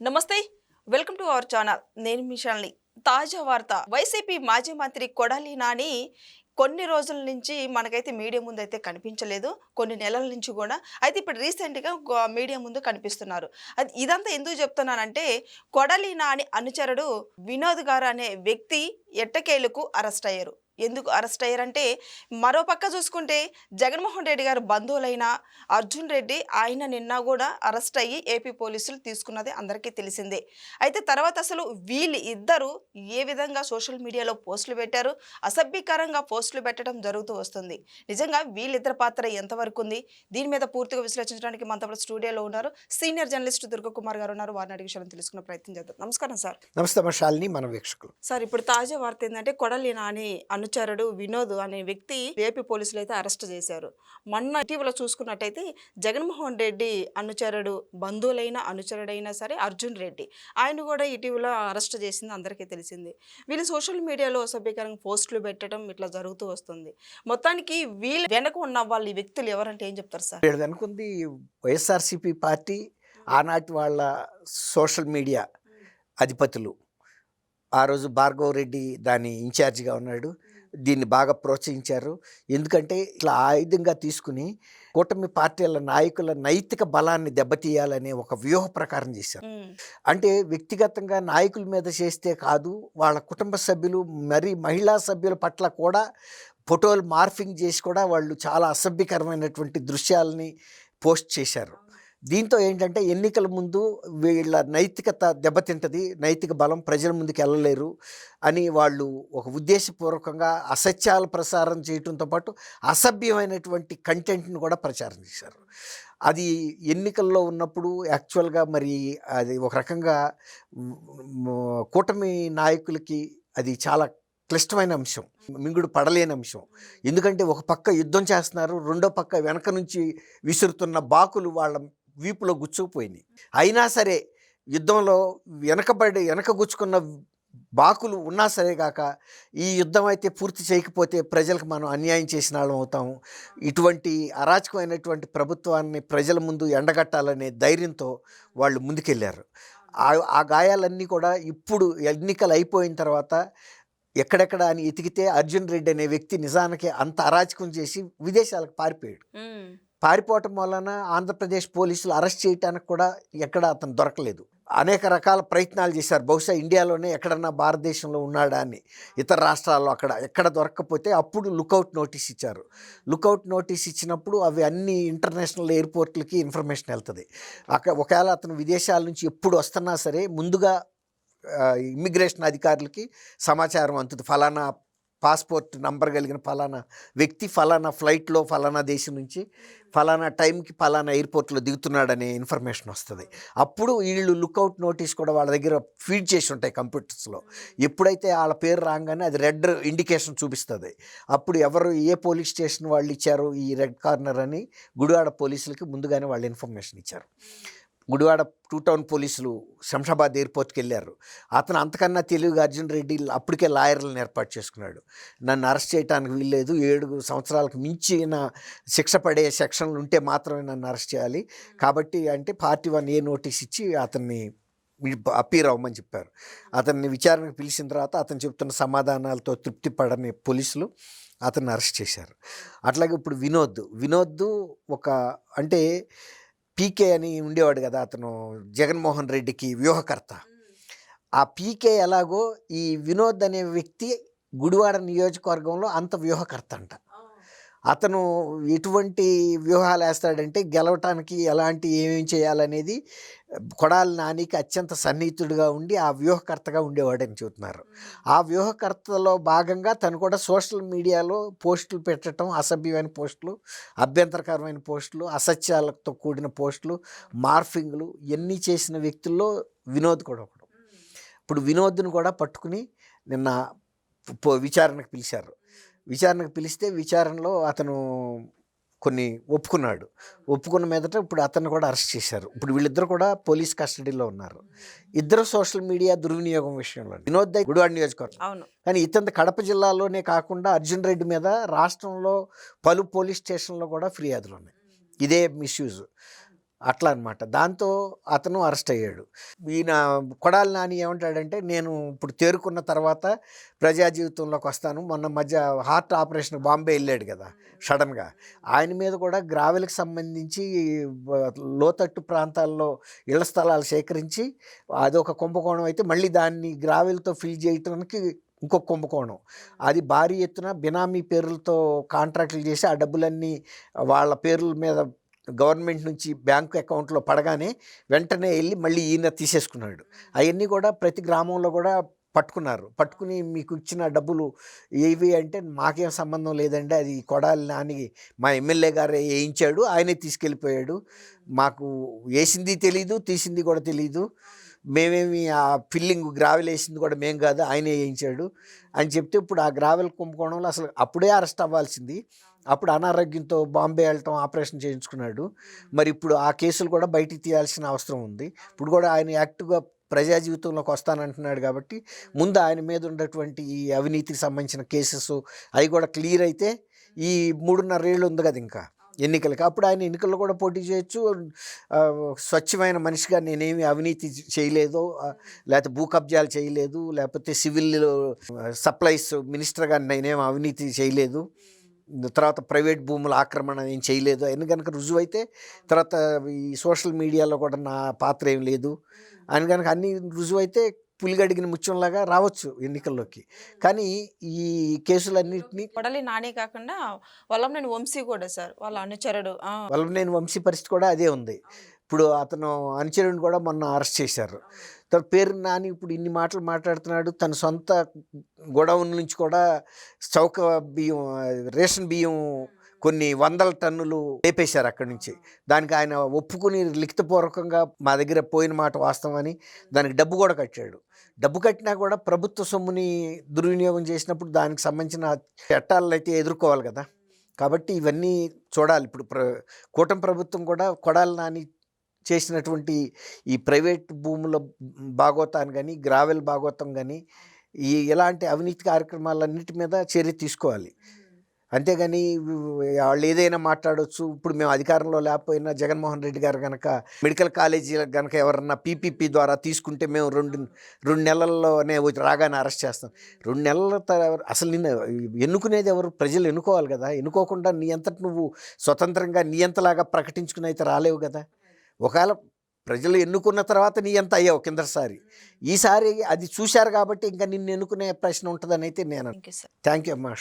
నమస్తే welcome to our channel. నేను మిషాల్ని తాజా వార్త. వైసీపీ మాజీ మంత్రి కొడాలి నాని కొన్ని రోజుల నుంచి మనకైతే మీడియా ముందు అయితే కనిపించలేదు. కొన్ని నెలల నుంచి కూడా. అయితే ఇప్పుడు రీసెంట్గా మీడియా ముందు కనిపిస్తున్నారు. అది ఇదంతా ఎందుకు చెప్తున్నానంటే కొడాలి నాని అనుచరుడు వినోద్ గారు అనే వ్యక్తి ఎట్టకేలకు అరెస్ట్ అయ్యారు. ఎందుకు అరెస్ట్ అయ్యారంటే మరో పక్క చూసుకుంటే జగన్మోహన్ రెడ్డి గారు బంధువులైన అర్జున్ రెడ్డి ఆయన నిన్న కూడా అరెస్ట్ అయ్యి ఏపీ పోలీసులు తీసుకున్నది అందరికీ తెలిసిందే. అయితే తర్వాత అసలు వీళ్ళు ఇద్దరు ఏ విధంగా సోషల్ మీడియాలో పోస్టులు పెట్టారు అసభ్యకరంగా పోస్టులు పెట్టడం జరుగుతూ వస్తుంది. నిజంగా వీళ్ళిద్దరి పాత్ర ఎంతవరకు ఉంది? దీని మీద పూర్తిగా విశ్లేషించడానికి మనతో స్టూడియోలో ఉన్నారు. సీనియర్ జర్నలిస్ట్ దుర్గ కుమార్ గారు ఉన్నారు. వారిని అడిగి విషయాలను తెలుసుకునే ప్రయత్నం చేద్దాం. నమస్కారం సార్. నమస్తే మన వీక్షకులు. సార్ ఇప్పుడు తాజా వార్త ఏంటంటే కొడలి నాని అనుచరుడు వినోద్ అనే వ్యక్తి ఏపీ పోలీసులు అయితే అరెస్ట్ చేశారు. మొన్న ఇటీవల చూసుకున్నట్టయితే జగన్మోహన్ రెడ్డి అనుచరుడు బంధువులైన అనుచరుడైనా సరే అర్జున్ రెడ్డి. ఆయన కూడా ఇటీవల అరెస్ట్ చేసింది అందరికీ తెలిసింది. వీళ్ళు సోషల్ మీడియాలో అసభ్యకరంగా పోస్టులు పెట్టడం ఇట్లా జరుగుతూ వస్తుంది. మొత్తానికి వీళ్ళు వెనక ఉన్న వాళ్ళు ఈ వ్యక్తులు ఎవరంటే ఏం చెప్తారు సార్? వీళ్ళది అనుకుంది వైఎస్ఆర్సీపీ పార్టీ ఆనాటి వాళ్ళ సోషల్ మీడియా అధిపతులు. ఆ రోజు భార్గవ్ రెడ్డి దాని ఇన్ఛార్జిగా ఉన్నాడు. దీన్ని బాగా ప్రోత్సహించారు. ఎందుకంటే ఇట్లా ఆయుధంగా తీసుకుని కూటమి పార్టీల నాయకుల నైతిక బలాన్ని దెబ్బతీయాలనే ఒక వ్యూహ ప్రకారం చేశారు. అంటే వ్యక్తిగతంగా నాయకుల మీద చేస్తే కాదు వాళ్ళ కుటుంబ సభ్యులు మరి మహిళా సభ్యుల పట్ల కూడా ఫోటోలు మార్ఫింగ్ చేసి కూడా వాళ్ళు చాలా అసభ్యకరమైనటువంటి దృశ్యాలని పోస్ట్ చేశారు. దీంతో ఏంటంటే ఎన్నికల ముందు వీళ్ళ నైతికత దెబ్బతింటది నైతిక బలం ప్రజల ముందుకు వెళ్ళలేరు అని వాళ్ళు ఒక ఉద్దేశపూర్వకంగా అసత్యాల ప్రసారం చేయడంతో పాటు అసభ్యమైనటువంటి కంటెంట్ని కూడా ప్రచారం చేశారు. అది ఎన్నికల్లో ఉన్నప్పుడు యాక్చువల్గా మరి అది ఒక రకంగా కూటమి నాయకులకి అది చాలా క్లిష్టమైన అంశం మింగుడు పడలేని అంశం. ఎందుకంటే ఒక పక్క యుద్ధం చేస్తున్నారు రెండో పక్క వెనక నుంచి విసురుతున్న బాకులు వాళ్ళ వీపులో గుచ్చుకుపోయినాయి. అయినా సరే యుద్ధంలో వెనకబడి వెనక గుచ్చుకున్న బాకులు ఉన్నా సరే కాక ఈ యుద్ధం అయితే పూర్తి చేయకపోతే ప్రజలకు మనం అన్యాయం చేసిన వాళ్ళం అవుతాము ఇటువంటి అరాచకమైనటువంటి ప్రభుత్వాన్ని ప్రజల ముందు ఎండగట్టాలనే ధైర్యంతో వాళ్ళు ముందుకెళ్ళారు ఆ- ఆ గాయాలన్నీ కూడా ఇప్పుడు ఎన్నికలు అయిపోయిన తర్వాత ఎక్కడెక్కడ అని ఎతికితే అర్జున్ రెడ్డి అనే వ్యక్తి నిజానికి అంత అరాచకం చేసి విదేశాలకు పారిపోయాడు. పారిపోవటం వలన ఆంధ్రప్రదేశ్ పోలీసులు అరెస్ట్ చేయడానికి కూడా ఎక్కడ అతను దొరకలేదు. అనేక రకాల ప్రయత్నాలు చేశారు. బహుశా ఇండియాలోనే ఎక్కడన్నా భారతదేశంలో ఉన్నాడా అని ఇతర రాష్ట్రాల్లో అక్కడ ఎక్కడ దొరకకపోతే అప్పుడు లుకౌట్ నోటీస్ ఇచ్చారు. లుకౌట్ నోటీస్ ఇచ్చినప్పుడు అవి అన్ని ఇంటర్నేషనల్ ఎయిర్పోర్ట్లకి ఇన్ఫర్మేషన్ వెళ్తుంది. అక్కడ ఒకవేళ అతను విదేశాల నుంచి ఎప్పుడు వస్తున్నా సరే ముందుగా ఇమ్మిగ్రేషన్ అధికారులకి సమాచారం అందుతుంది. ఫలానా పాస్పోర్ట్ నంబర్ కలిగిన ఫలానా వ్యక్తి ఫలానా ఫ్లైట్లో ఫలానా దేశం నుంచి ఫలానా టైంకి ఫలానా ఎయిర్పోర్ట్లో దిగుతున్నాడనే ఇన్ఫర్మేషన్ వస్తుంది. అప్పుడు వీళ్ళు లుక్అవుట్ నోటీస్ కూడా వాళ్ళ దగ్గర ఫీడ్ చేసి ఉంటాయి కంప్యూటర్స్లో. ఎప్పుడైతే వాళ్ళ పేరు రాగానే అది రెడ్ ఇండికేషన్ చూపిస్తుంది. అప్పుడు ఎవరు ఏ పోలీస్ స్టేషన్ వాళ్ళు ఇచ్చారు ఈ రెడ్ కార్నర్ అని గుడివాడ పోలీసులకి ముందుగానే వాళ్ళు ఇన్ఫర్మేషన్ ఇచ్చారు. గుడివాడ టూ టౌన్ పోలీసులు శంషాబాద్ ఎయిర్పోర్ట్కి వెళ్ళారు. అతను అంతకన్నా తెలివిగా అర్జున్ రెడ్డి అప్పటికే లాయర్లను ఏర్పాటు చేసుకున్నాడు. నన్ను అరెస్ట్ చేయడానికి వీల్లేదు. ఏడు సంవత్సరాలకు మించిన శిక్ష పడే సెక్షన్లు ఉంటే మాత్రమే నన్ను అరెస్ట్ చేయాలి. కాబట్టి అంటే పార్టీ వన్ ఏ నోటీస్ ఇచ్చి అతన్ని అప్పీర్ అవ్వమని చెప్పారు. అతన్ని విచారణకు పిలిచిన తర్వాత అతను చెప్తున్న సమాధానాలతో తృప్తి పడని పోలీసులు అతన్ని అరెస్ట్ చేశారు. అట్లాగే ఇప్పుడు వినోద్ వినోద్ ఒక అంటే పీకే అని ఉండేవాడు కదా అతను జగన్మోహన్ రెడ్డికి వ్యూహకర్త. ఆ పీకే ఎలాగో ఈ వినోద్ అనే వ్యక్తి గుడివాడ నియోజకవర్గంలో అంత వ్యూహకర్త అంట. అతను ఎటువంటి వ్యూహాలు వేస్తాడంటే గెలవటానికి ఎలాంటి ఏమేం చేయాలనేది కొడాలి నానికి అత్యంత సన్నిహితుడిగా ఉండి ఆ వ్యూహకర్తగా ఉండేవాడని చెబుతున్నారు. ఆ వ్యూహకర్తలో భాగంగా తను కూడా సోషల్ మీడియాలో పోస్టులు పెట్టడం అసభ్యమైన పోస్టులు అభ్యంతరకరమైన పోస్టులు అసత్యాలతో కూడిన పోస్టులు మార్ఫింగ్లు ఇవన్నీ చేసిన వ్యక్తుల్లో వినోద్ కూడా ఒకడు. ఇప్పుడు వినోద్ని కూడా పట్టుకుని నిన్న పో- విచారణకు పిలిచారు. విచారణకు పిలిస్తే విచారణలో అతను కొన్ని ఒప్పుకున్నాడు. ఒప్పుకున్న మీదట ఇప్పుడు అతన్ని కూడా అరెస్ట్ చేశారు. ఇప్పుడు వీళ్ళిద్దరు కూడా పోలీస్ కస్టడీలో ఉన్నారు. ఇద్దరు సోషల్ మీడియా దుర్వినియోగం విషయంలో వినోద్ దై గుడివాడ నియోజకవర్గం. అవును. కానీ ఇతని కడప జిల్లాలోనే కాకుండా అర్జున్ రెడ్డి మీద రాష్ట్రంలో పలు పోలీస్ స్టేషన్లో కూడా ఫిర్యాదులు ఉన్నాయి. ఇదే మిస్యూజ్ అట్లా అనమాట దాంతో అతను అరెస్ట్ అయ్యాడు. ఈయన కొడాలి నాని ఏమంటాడంటే నేను ఇప్పుడు తేరుకున్న తర్వాత ప్రజా జీవితంలోకి వస్తాను. మొన్న మధ్య హార్ట్ ఆపరేషన్ బాంబే వెళ్ళాడు కదా సడన్గా. ఆయన మీద కూడా గ్రావెల్కి సంబంధించి లోతట్టు ప్రాంతాల్లో ఇళ్ళ స్థలాలు సేకరించి అదొక కుంభకోణం అయితే మళ్ళీ దాన్ని గ్రావెల్తో ఫిల్ చేయటానికి ఇంకొక కుంభకోణం. అది భారీ ఎత్తున బినామీ పేర్లతో కాంట్రాక్టులు చేసి ఆ డబ్బులన్నీ వాళ్ళ పేర్ల మీద గవర్నమెంట్ నుంచి బ్యాంకు అకౌంట్లో పడగానే వెంటనే వెళ్ళి మళ్ళీ ఈయన తీసేసుకున్నాడు. అవన్నీ కూడా ప్రతి గ్రామంలో కూడా పట్టుకున్నారు. పట్టుకుని మీకు ఇచ్చిన డబ్బులు ఏవి అంటే మాకేం సంబంధం లేదండి. అది కొడాలి నాని మా ఎమ్మెల్యే గారే వేయించాడు. ఆయనే తీసుకెళ్ళిపోయాడు. మాకు వేసింది తెలీదు తీసింది కూడా తెలీదు. మేమేమి ఆ ఫిల్లింగ్ గ్రావెల్ వేసింది కూడా మేం కాదు ఆయనే వేయించాడు. అని చెప్తే ఇప్పుడు ఆ గ్రావెల్ కుంభకోణంలో అసలు అప్పుడే అరెస్ట్ అవ్వాల్సింది. అప్పుడు అనారోగ్యంతో బాంబే వెళ్ళటం ఆపరేషన్ చేయించుకున్నాడు. మరి ఇప్పుడు ఆ కేసులు కూడా బయటికి తీయాల్సిన అవసరం ఉంది. ఇప్పుడు కూడా ఆయన యాక్టివ్గా ప్రజా జీవితంలోకి వస్తానంటున్నాడు కాబట్టి ముందు ఆయన మీద ఉన్నటువంటి ఈ అవినీతికి సంబంధించిన కేసెస్ అవి కూడా క్లియర్ అయితే ఈ మూడున్నర ఏళ్ళు ఉంది కదా ఇంకా ఎన్నికలకి. అప్పుడు ఆయన ఎన్నికల్లో కూడా పోటీ చేయొచ్చు. స్వచ్ఛమైన మనిషిగా నేనేమి అవినీతి చేయలేదు లేకపోతే భూ కబ్జాలు చేయలేదు లేకపోతే సివిల్ సప్లైస్ మినిస్టర్గా నేనేం అవినీతి చేయలేదు. తర్వాత ప్రైవేట్ భూముల ఆక్రమణ ఏం చేయలేదు. అని కనుక రుజువు అయితే తర్వాత ఈ సోషల్ మీడియాలో కూడా నా పాత్ర ఏం లేదు. అని కనుక అన్ని రుజువు అయితే పులిగడిగిన ముత్యంలాగా రావచ్చు ఎన్నికల్లోకి. కానీ ఈ కేసులన్నింటినీ కొడలి నాని కాకుండా వల్లంనేని వంశీ కూడా సార్ వాళ్ళ అనుచరుడు. ఆ, వల్లభనేని వంశీ పరిస్థితి కూడా అదే ఉంది. ఇప్పుడు అతను అనుచరుని కూడా మొన్న అరెస్ట్ చేశారు. తన పేరు నాని ఇప్పుడు ఇన్ని మాటలు మాట్లాడుతున్నాడు. తన సొంత గొడవల నుంచి కూడా చౌక బియ్యం రేషన్ బియ్యం కొన్ని వందల టన్నులు లేపేశారు అక్కడి నుంచి. దానికి ఆయన ఒప్పుకుని లిఖితపూర్వకంగా మా దగ్గర పోయిన మాట వాస్తవమని దానికి డబ్బు కూడా కట్టాడు. డబ్బు కట్టినా కూడా ప్రభుత్వ సొమ్ముని దుర్వినియోగం చేసినప్పుడు దానికి సంబంధించిన చట్టాలను అయితే ఎదుర్కోవాలి కదా. కాబట్టి ఇవన్నీ చూడాలి. ఇప్పుడు ప్ర కూటమి ప్రభుత్వం కూడా కొడాలి నాని చేసినటువంటి ఈ ప్రైవేట్ భూముల భాగోతాన్ని కానీ గ్రావెల్ భాగోతం కానీ ఈ ఇలాంటి అవినీతి కార్యక్రమాలన్నిటి మీద చర్య తీసుకోవాలి. అంతేగాని వాళ్ళు ఏదైనా మాట్లాడవచ్చు ఇప్పుడు మేము అధికారంలో లేకపోయినా జగన్మోహన్ రెడ్డి గారు కనుక మెడికల్ కాలేజీలకు కనుక ఎవరన్నా పీపీపీ ద్వారా తీసుకుంటే మేము రెండు రెండు నెలల్లోనే రాగానే అరెస్ట్ చేస్తాం. రెండు నెలల తర్వాత అసలు నిన్న ఎన్నుకునేది ఎవరు? ప్రజలు ఎన్నుకోవాలి కదా. ఎన్నుకోకుండా నీ అంతటి నువ్వు స్వతంత్రంగా నీ అంతలాగా ప్రకటించుకుని అయితే రాలేవు కదా. ఒకవేళ ప్రజలు ఎన్నుకున్న తర్వాత నీ ఎంత అయ్యావు కిందసారి ఈసారి అది చూశారు కాబట్టి ఇంకా నిన్ను ఎన్నుకునే ప్రశ్న ఉంటుందని అయితే నేను థ్యాంక్ యూ అమ్మా